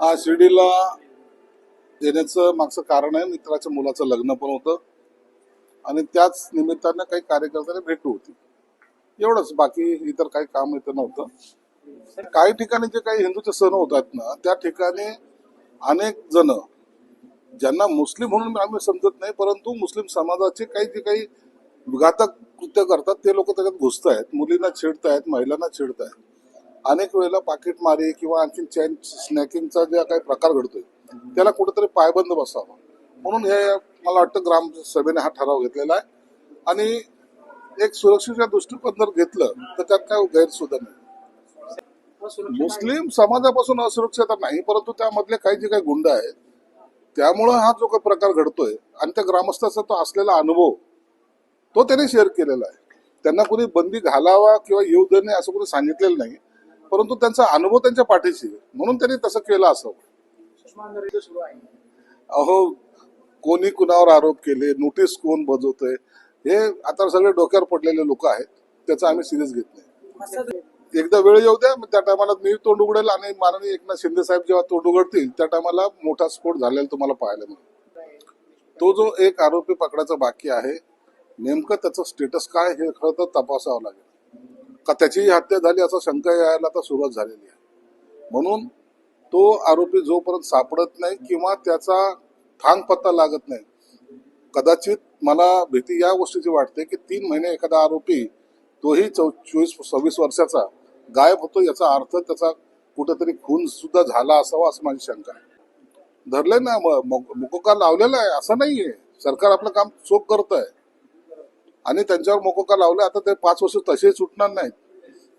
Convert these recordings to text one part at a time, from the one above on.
हा शिर्डीला येण्याचं मागचं कारण आहे. मित्राच्या मुलाचं लग्न पण होतं. आणि त्याच निमित्तानं काही कार्यकर्त्यांना भेटू होती. एवढंच. बाकी इतर काही काम इथं नव्हतं. काही ठिकाणी जे काही हिंदूचे सण होतात ना त्या ठिकाणी अनेक जण ज्यांना मुस्लिम म्हणून आम्ही समजत नाही परंतु मुस्लिम समाजाचे काही जे काही घातक कृत्य करतात ते लोक त्याच्यात घुसत आहेत मुलींना छेडतायत महिलांना छेडतायत. अनेक वेळेला पाकिटमारी किंवा आणखी चेन स्नॅकिंगचा जे काही प्रकार घडतोय त्याला कुठेतरी पायबंद बसावा. म्हणून हे मला वाटतं ग्रामसभेने हा ठराव घेतलेला आहे. आणि एक सुरक्षेच्या दृष्टिकोन जर घेतलं तर त्यात काय गैरसुद्धा नाही. मुस्लिम समाजापासून असुरक्षता नाही परंतु त्यामधले काही जे काही गुंड आहेत त्यामुळं हा जो काही प्रकार घडतोय आणि त्या ग्रामस्थाचा तो असलेला अनुभव तो त्याने शेअर केलेला आहे. त्यांना कोणी बंदी घालावा किंवा येऊ दे नाही असं कोणी सांगितलेलं नाही. परंतु त्यांचा अनुभव त्यांच्या पाठीशी. म्हणून त्यांनी तसं केलं असावं अहो कोणी कुणावर आरोप केले नोटीस कोण बजवतोय हे आता सगळे डोक्यावर पडलेले लोक आहेत त्याचा आम्ही सिरियस घेत नाही. एकदा वेळ येऊ द्या त्या टायमाला मी तोंड उघडेल आणि माननीय एकनाथ शिंदे साहेब जेव्हा तोंड उघडतील त्या टायमाला मोठा स्फोट झालेला तुम्हाला पाहायला मिळेल. तो जो एक आरोपी पकडायचा बाकी आहे नेमकं त्याचं स्टेटस काय हे खरं तर तपासावं लागेल. का त्याचीही हत्या झाली असा शंका यायला आता सुरुवात झालेली आहे. म्हणून तो आरोपी जोपर्यंत सापडत नाही किंवा त्याचा थांग पत्ता लागत नाही कदाचित मला भीती या गोष्टीची वाटते की तीन महिने एखादा आरोपी तोही चौ चोवीस सव्वीस वर्षाचा गायब होतो याचा अर्थ त्याचा कुठेतरी खून सुद्धा झाला असावा असं माझी शंका आहे. धरले ना मुकोका लावलेला आहे असं नाहीये. सरकार आपलं काम चोख करत आहे आणि त्यांच्यावर मोकोका लावले? आता ते पाच वर्ष तसे सुटणार नाहीत.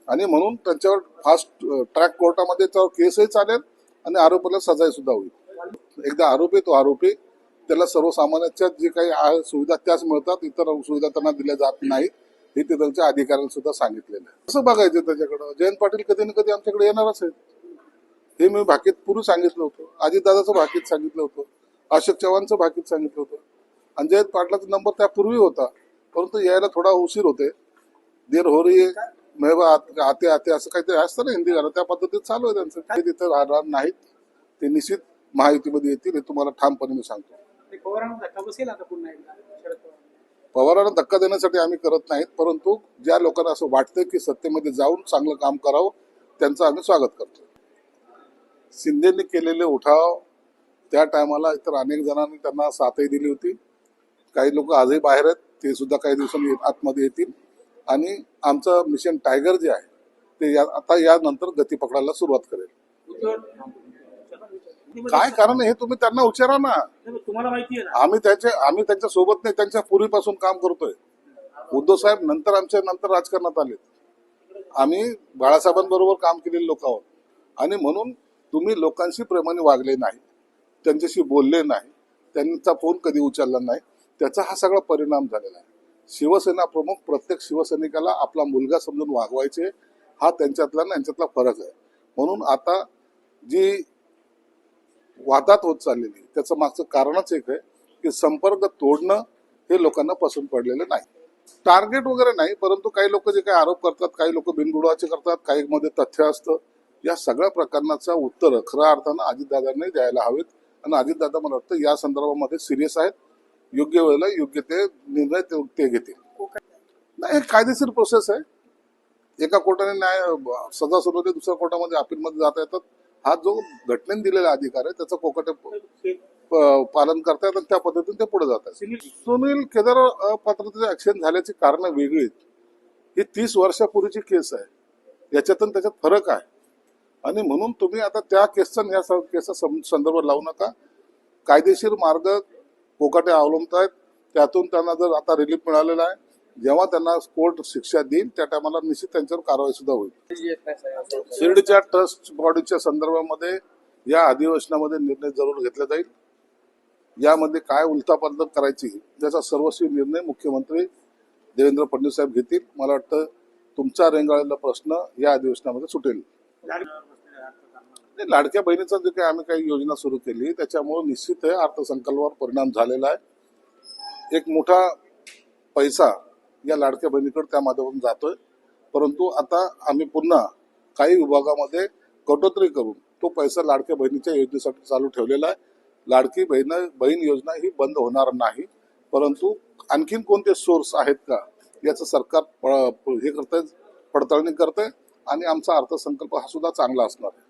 आणि म्हणून त्यांच्यावर फास्ट ट्रॅक कोर्टामध्ये त्यावर केसही चालेल आणि आरोपीला सजाही सुद्धा होईल. एकदा आरोपी तो आरोपी. त्याला सर्वसामान्याच्या जे काही सुविधा त्याच मिळतात इतर सुविधा त्यांना दिल्या जात नाहीत. हे ते त्यांच्या अधिकाऱ्यांना सुद्धा सांगितलेलं आहे. असं बघायचं त्याच्याकडं? जयंत पाटील कधी ना कधी आमच्याकडे येणारच आहेत. हे मी भाकीत पूर्वी सांगितलं होतं. अजितदादाचं भाकीत सांगितलं होतं. अशोक चव्हाणचं भाकीत सांगितलं होतं. आणि जयंत पाटलाचा नंबर त्यापूर्वी होता. परंतु यायला थोडा उशीर होते देर हो रही है. मेहबा आत- आते आते असं काहीतरी असतं ना हिंदी गाणं. त्या पद्धतीत चालू आहे त्यांचं. ते तिथं राहणार नाहीत. ते निश्चित महायुतीमध्ये येतील. हे तुम्हाला ठामपणे मी सांगतो. पवारांना धक्का देण्यासाठी आम्ही करत नाहीत. परंतु ज्या लोकांना असं वाटतं की सत्तेमध्ये जाऊन चांगलं काम करावं त्यांचं आम्ही स्वागत करतो शिंदेनी केलेले उठाव त्या टायमाला इतर अनेक जणांनी त्यांना साथही दिली होती. काही लोक आजही बाहेर आहेत. ते सुद्धा काही दिवसांनी आतमध्ये येतील. आणि आमचं मिशन टायगर जे आहे ते या आता यानंतर गती पकडायला सुरुवात करेल. काय कारण आहे हे तुम्ही त्यांना विचारा ना तुम्हाला माहिती ना? आम्ही त्याचे आम्ही त्यांच्यासोबत नाही त्यांच्या पूर्वीपासून काम करतोय. उद्धव साहेब नंतर आमच्या नंतर राजकारणात आले. आम्ही बाळासाहेबांबरोबर काम केलेले लोक आहोत. आणि म्हणून तुम्ही लोकांशी प्रेमाने वागले नाही त्यांच्याशी बोलले नाही. त्यांचा फोन कधी उचलला नाही. त्याचा हा सगळा परिणाम झालेला आहे. शिवसेना प्रमुख प्रत्येक शिवसैनिकाला आपला मुलगा समजून वागवायचे हा त्यांच्यातला ना यांच्यातला फरक आहे. म्हणून आता जी वादात होत चाललेली त्याचं मागचं कारणच एक आहे की संपर्क तोडणं हे लोकांना पसंत पडलेलं नाही. टार्गेट वगैरे नाही परंतु काही लोक जे काही आरोप करतात काही लोक बिनबुडवाचे करतात काही मध्ये तथ्य असतं या सगळ्या प्रकरणाचा उत्तर खऱ्या अर्थानं अजितदादांनी द्यायला हवेत. आणि अजितदादा मला वाटतं या संदर्भामध्ये सिरियस आहेत. योग्य वेळेला योग्य ते निर्णय ते- ते घेतील. नाही हे कायदेशीर प्रोसेस आहे. एका कोर्टाने न्याय सजा सुरू होते दुसऱ्या कोर्टामध्ये अपीलमध्ये जाता येतात. हा जो घटनेने दिलेला अधिकार आहे त्याचं कोकटे प- पालन करतायत आणि त्या पद्धतीने ते पुढे जातात. सुनील केदार अपात्रतेचे ऍक्शन झाल्याची कारण वेगळी आहेत. ही तीस वर्षापूर्वीची केस आहे. याच्यातून त्याच्यात फरक आहे. आणि म्हणून तुम्ही आता त्या केसचा या केसचा संदर्भ लावू नका. कायदेशीर मार्ग कोकाटे आहेत. त्यातून त्यांना जर आता रिलीफ मिळालेला आहे जेव्हा त्यांना कोर्ट शिक्षा देईल त्या टायमाला निश्चित त्यांच्यावर कारवाई सुद्धा होईल. शिर्डीच्या ट्रस्ट बॉडीच्या संदर्भामध्ये या अधिवेशनामध्ये निर्णय जरूर घेतला जाईल. यामध्ये काय उलथापालथ करायची त्याचा सर्वस्वी निर्णय मुख्यमंत्री देवेंद्र फडणवीस साहेब घेतील. मला वाटतं तुमचा रेंगाळलेला प्रश्न या अधिवेशनामध्ये सुटेल. लाडक्या बहिणीचा जे काही आम्ही काही योजना सुरू केली त्याच्यामुळे निश्चित आहे अर्थसंकल्पावर परिणाम झालेला आहे. एक मोठा पैसा या लाडक्या बहिणीकडे त्या माध्यमातून जातोय. परंतु आता आम्ही पुन्हा काही विभागामध्ये कटोतरी करून तो पैसा लाडक्या बहिणीच्या योजनेसाठी चालू ठेवलेला आहे. लाडकी बहीण बहीण योजना ही बंद होणार नाही. परंतु आणखीन कोणते सोर्स आहेत का याचं सरकार प- हे करतंय पडताळणी करतंय आणि आमचा अर्थसंकल्प हा सुद्धा चांगला असणार आहे.